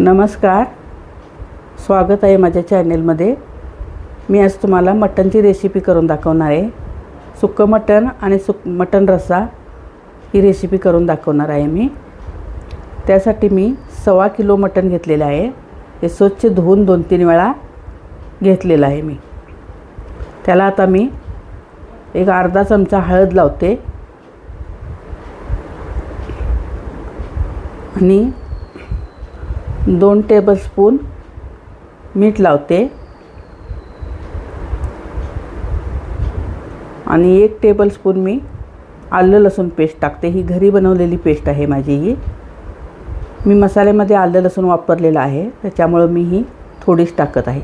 नमस्कार. स्वागत आहे माझ्या चॅनेलमध्ये. मी आज तुम्हाला मटणची रेसिपी करून दाखवणार आहे. सुकं मटण आणि सुक मटण रस्सा ही रेसिपी करून दाखवणार आहे मी. त्यासाठी मी सव्वा किलो मटण घेतलेलं आहे. हे स्वच्छ धुवून दोन तीन वेळा घेतलेलं आहे मी. त्याला आता मी एक अर्धा चमचा हळद लावते. आणि दोन टेबलस्पून मीठ लावते. आणि एक टेबलस्पून मी आलं लसूण पेस्ट टाकते. ही घरी बनवलेली पेस्ट आहे माझी ही. मी मसाल्यामध्ये आलं लसूण वापरलेलं आहे. त्याच्यामुळं मी ही थोडीच टाकत आहे.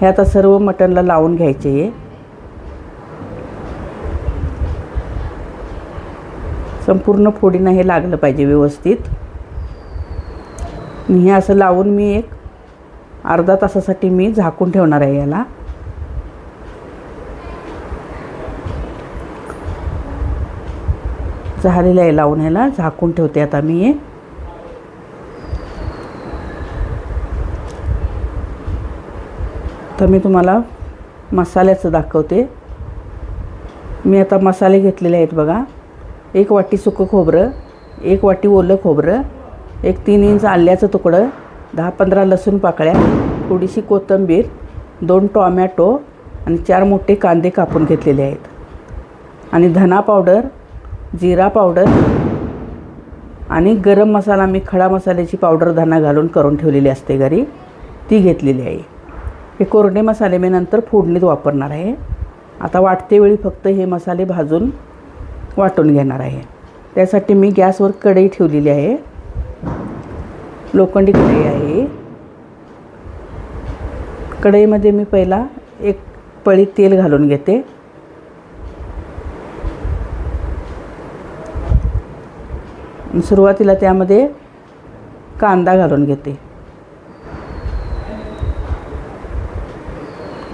हे आता सर्व मटणला लावून घ्यायचे आहे संपूर्ण फोडीनं हे लागलं पाहिजे व्यवस्थित. आणि हे असं लावून मी एक अर्धा तासासाठी मी झाकून ठेवणार आहे याला. झालेलं आहे लावून ह्याला झाकून ठेवते आता मी हे. तर मी तुम्हाला मसाल्याचं दाखवते. मी आता मसाले घेतलेले आहेत बघा. एक वाटी सुकं खोबरं एक वाटी ओलं खोबरं एक तीन इंच आल्याचं तुकडं दहा पंधरा लसूण पाकळ्या थोडीशी कोथिंबीर दोन टॉमॅटो आणि चार मोठे कांदे कापून घेतलेले आहेत. आणि धना पावडर जिरा पावडर आणि गरम मसाला मी खडा मसाल्याची पावडर धना घालून करून ठेवलेली असते घरी ती घेतलेली आहे. हे कोरडे मसाले मी नंतर फोडणीत वापरणार आहे. आता वाटते वेळी फक्त हे मसाले भाजून वाटून घेणार आहे. त्यासाठी मी गॅसवर कढई ठेवलेली आहे. लोखंडी कढई आहे. कढईमध्ये मी पहिला एक पळी तेल घालून घेते. सुरुवातीला त्यामध्ये कांदा घालून घेते.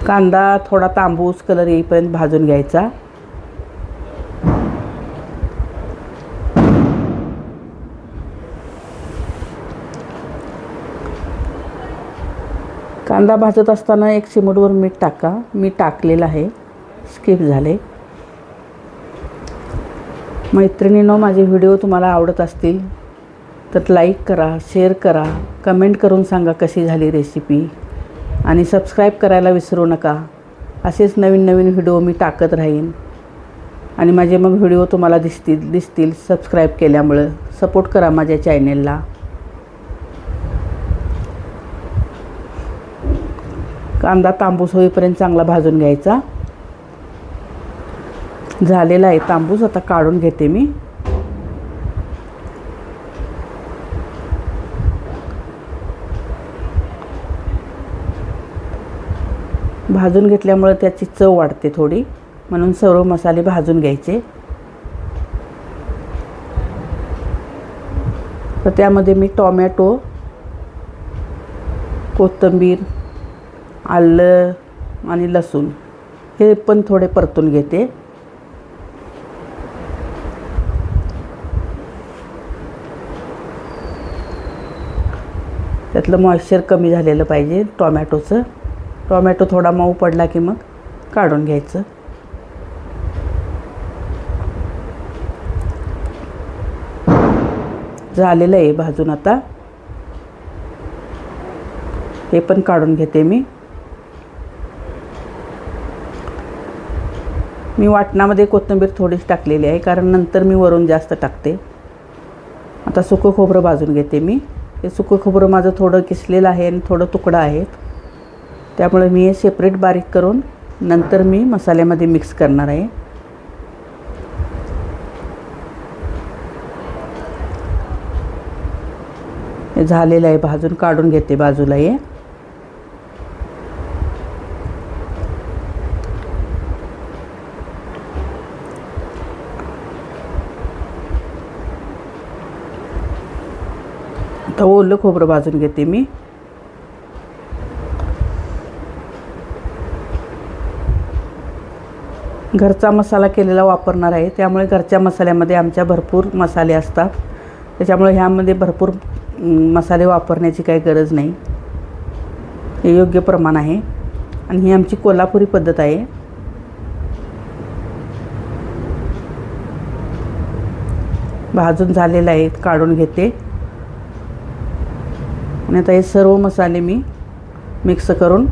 कांदा थोडा तांबूस कलर येईपर्यंत भाजून घ्यायचा. कांदा भाजत असताना एक चिमूटवर मीठ टाका. मी टाकलेलं आहे. स्किप झाले. मैत्रिणींनो माझे व्हिडिओ तुम्हाला आवडत असतील तर लाईक करा शेअर करा कमेंट करून सांगा कशी झाली रेसिपी आणि सबस्क्राईब करायला विसरू नका. असेच नवीन नवीन व्हिडिओ मी टाकत राहीन. आणि माझे मग व्हिडिओ तुम्हाला दिसतील दिसतील सबस्क्राईब केल्यामुळं. सपोर्ट करा माझ्या चॅनेलला कांदा तांबूस होईपर्यंत चांगला भाजून घ्यायचा. झालेला आहे तांबूस आता काढून घेते मी. भाजून घेतल्यामुळे त्याची चव वाढते थोडी म्हणून सर्व मसाले भाजून घ्यायचे. तर त्यामध्ये मी टॉमॅटो कोथिंबीर आलं आणि लसूण. हे पण थोडे परतून घेते. त्यातलं मॉइश्चर कमी झालेलं पाहिजे टॉमॅटोचं. टॉमॅटो थोडा मऊ पडला की मग काढून घ्यायचं. झालेलं आहे भाजून आता. हे पण काढून घेते मी. मी वाटणामध्ये कोथिंबीर थोडीच टाकलेली आहे कारण नंतर मी वरून जास्त टाकते. आता सुकं खोबरं भाजून घेते मी. हे सुकं खोबरं माझं थोडं किसलेलं आहे आणि थोडं तुकडं आहे त्यामुळे मी हे सेपरेट बारीक करून नंतर मी मसाल्यामध्ये मिक्स करणार आहे. हे झालेलं आहे भाजून काढून घेते बाजूला हे. आता ओलं खोबरं भाजून घेते मी. घरचा मसाला केलेला वापरणार आहे. त्यामुळे घरच्या मसाल्यामध्ये आमच्या भरपूर मसाले असतात. त्याच्यामुळे ह्यामध्ये भरपूर मसाले वापरण्याची काही गरज नाही. हे योग्य प्रमाण आहे. आणि ही आमची कोल्हापुरी पद्धत आहे. भाजून झालेलं आहे. काढून घेते. आणि आता हे सर्व मसाले मी मिक्स करून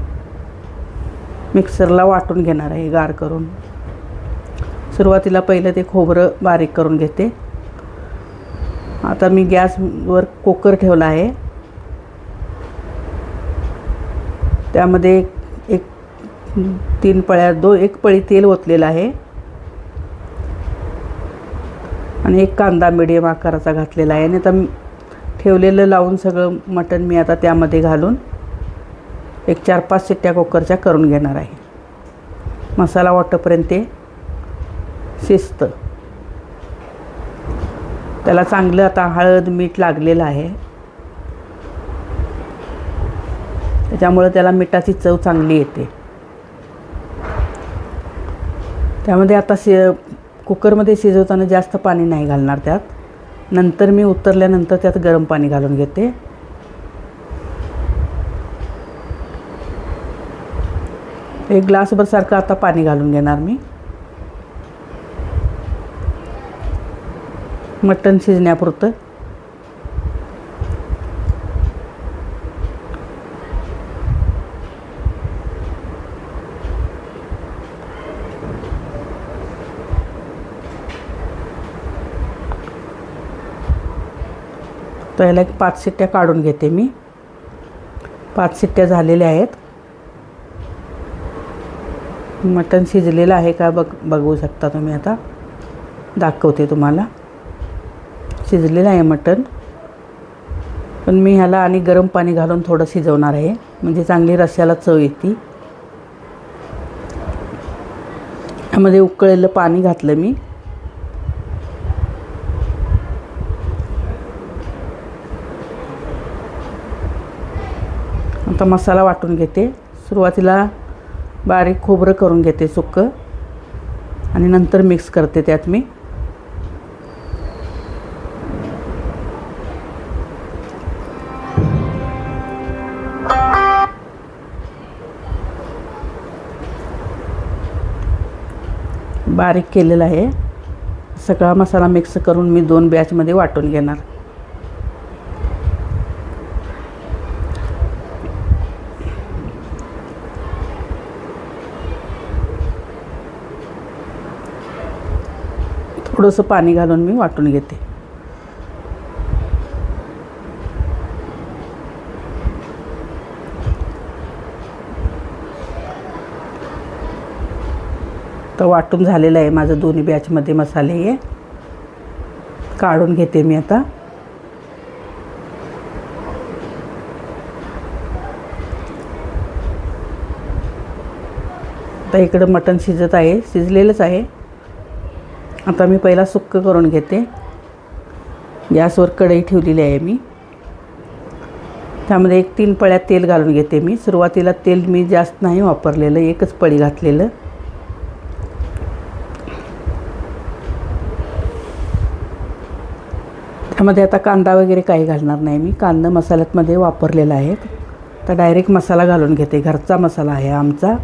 मिक्सरला वाटून घेणार आहे गार करून. सुरुवातीला पहिलं ते खोबरं बारीक करून घेते. आता मी गॅसवर कुकर ठेवला आहे. त्यामध्ये एक- एक तीन पळ्या दो एक पळी तेल ओतलेलं आहे. आणि एक कांदा मिडियम आकाराचा घातलेला आहे. आणि आता ठेवलेलं लावून सगळं मटण मी आता त्यामध्ये घालून एक चार पाच शिट्ट्या कुकरच्या करून घेणार आहे. मसाला वाटोपर्यंत ते शिजतं. त्याला चांगलं आता हळद मीठ लागलेलं आहे. त्याच्यामुळं त्याला मिठाची चव चांगली येते. त्यामध्ये आता शि कुकरमध्ये शिजवताना जास्त पाणी नाही घालणार त्यात. नंतर मी उतरल्यानंतर त्यात गरम पाणी घालून घेते. एक ग्लासभर सारखं आता पाणी घालून घेणार मी. मटण शिजण्यापुरतं. तर याला एक पाच सिट्ट्या काढून घेते मी. पाच सिट्ट्या झालेल्या आहेत. मटण शिजलेलं आहे का बघ बघू शकता तुम्ही आता. दाखवते तुम्हाला. शिजलेलं आहे मटण. पण मी ह्याला आणि गरम पाणी घालून थोडं शिजवणार आहे. म्हणजे चांगली रश्याला चव येते. ह्यामध्ये उकळलेलं पाणी घातलं मी. आता मसाला वाटून घेते. सुरुवातीला बारीक खोबरं करून घेते सुक्कं आणि नंतर मिक्स करते त्यात मी. बारीक केलेलं आहे. सगळा मसाला मिक्स करून मी दोन बॅचमध्ये वाटून घेणार. थोडंसं पाणी घालून मी वाटून घेते. तर वाटून झालेलं आहे माझं दोन्ही बॅचमध्ये मसाले हे. काढून घेते मी आता. आता इकडं मटण शिजत आहे शिजलेलंच आहे. आता मी पहिला सुक्क करून घेते. गॅसवर कढई ठेवलेली आहे मी. त्यामध्ये एक तीन पळ्या तेल घालून घेते मी. सुरुवातीला तेल मी जास्त नाही वापरलेलं एकच पळी घातलेलं. त्यामध्ये आता कांदा वगैरे काही घालणार नाही मी. कांदा मसाल्यातमध्ये वापरलेला आहे. तर डायरेक्ट मसाला घालून घेते. घरचा मसाला आहे आमचा.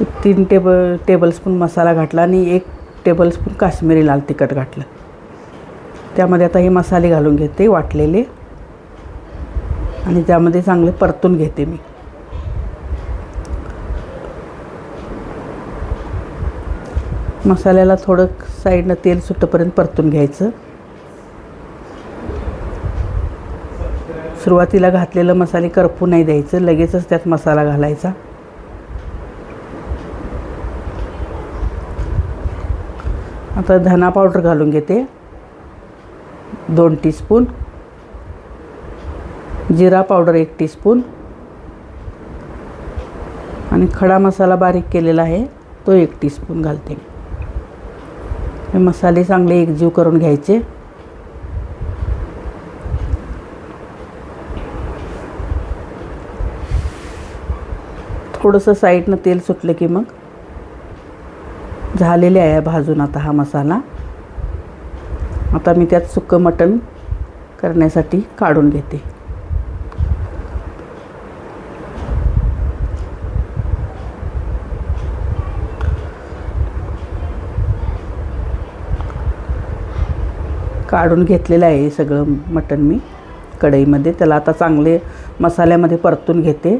तीन टेबल टेबलस्पून मसाला घातला आणि एक टेबलस्पून काश्मीरी लाल तिखट घातलं. त्यामध्ये आता हे मसाले घालून घेते वाटलेले. आणि त्यामध्ये चांगले परतून घेते मी. मसाल्याला थोडं साईडनं तेल सुटपर्यंत परतून घ्यायचं. सुरुवातीला घातलेलं मसाले करपू नाही द्यायचं लगेचच त्यात मसाला घालायचा. आता धना पावडर घालून घेते. दोन टीस्पून जिरा पावडर एक टीस्पून आणि खडा मसाला बारीक केलेला आहे तो एक टीस्पून घालते. हे मसाले चांगले एकजीव करून घ्यायचे. थोडंसं साईडनं तेल सुटलं की मग झालेले आहे भाजून आता हा मसाला. आता मी त्यात सुकं मटण करण्यासाठी काढून घेते. काढून घेतलेलं आहे सगळं मटण मी कढईमध्ये. त्याला आता चांगले मसाल्यामध्ये परतून घेते.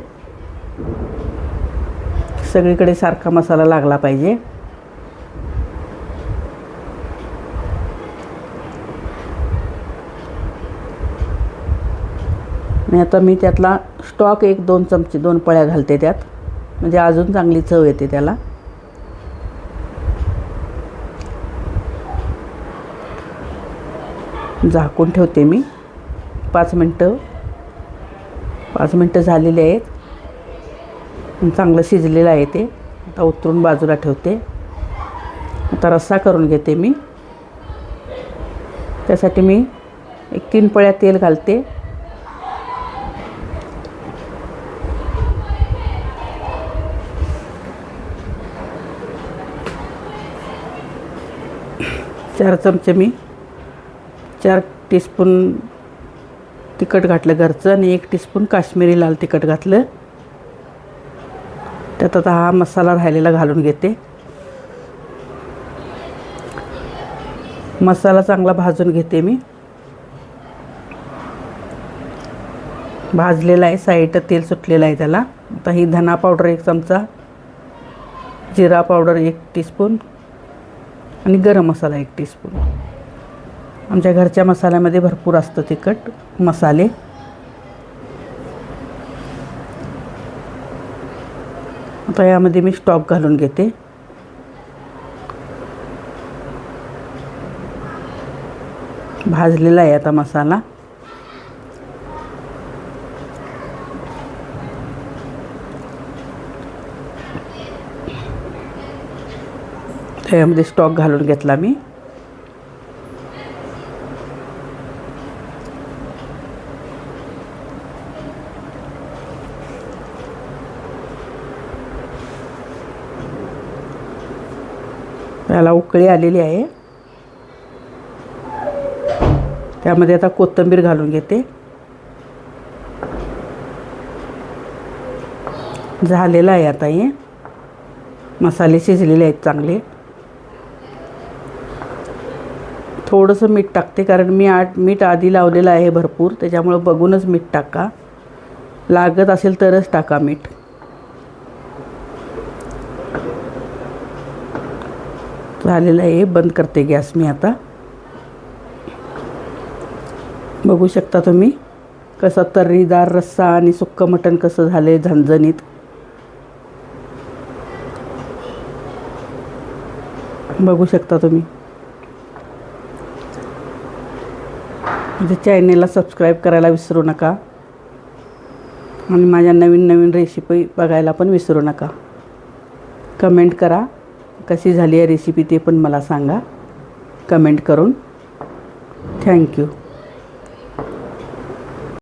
सगळीकडे सारखा मसाला लागला पाहिजे. आणि आता मी त्यातला स्टॉक एक दोन चमचे दोन पळ्या घालते त्यात. म्हणजे अजून चांगली चव येते त्याला. झाकून ठेवते मी. पाच मिनटं. पाच मिनटं झालेली आहेत. चांगलं शिजलेलं आहे ते. आता उतरून बाजूला ठेवते. आता रस्सा करून घेते मी. त्यासाठी मी एक तीन पळ्या तेल घालते. चार चमचे मी चार टीस्पून तिखट घातलं घरचं आणि एक टीस्पून काश्मीरी लाल तिखट घातलं. त्यात आता हा मसाला राहिलेला घालून घेते. मसाला चांगला भाजून घेते मी. भाजलेला आहे साईड तेल सुटलेलं आहे त्याला. आता ही धना पावडर एक चमचा जिरा पावडर एक टीस्पून आणि गरम मसाला एक टीस्पून आमच्या घरच्या मसाल्यामध्ये भरपूर असतं तिखट मसाले. आता यामध्ये मी स्टॉक घालून घेते. भाजलेला आहे आता मसाला. त्यामध्ये स्टॉक घालून घेतला मी. त्याला उकळी आलेली आहे. त्यामध्ये आता कोथिंबीर घालून घेते. झालेलं आहे आता हे. मसाले शिजलेले आहेत चांगले. थोडंसं मीठ टाकते कारण मी आठ मीठ आधी लावलेलं आहे भरपूर त्याच्यामुळं बघूनच मीठ टाका. लागत असेल तरच टाका मीठ. झालेलं आहे बंद करते गॅस मी आता. बघू शकता तुम्ही कसं तर्रीदार रस्सा आणि सुक्कं मटण कसं झालं झणझणीत. बघू शकता तुम्ही. माझ्या चॅनेलला सबस्क्राईब करायला विसरू नका. आणि माझ्या नवीन नवीन रेसिपी बघायला पण विसरू नका. कमेंट करा. कशी झाली आहे रेसिपी ते पण मला सांगा. कमेंट करून. थँक्यू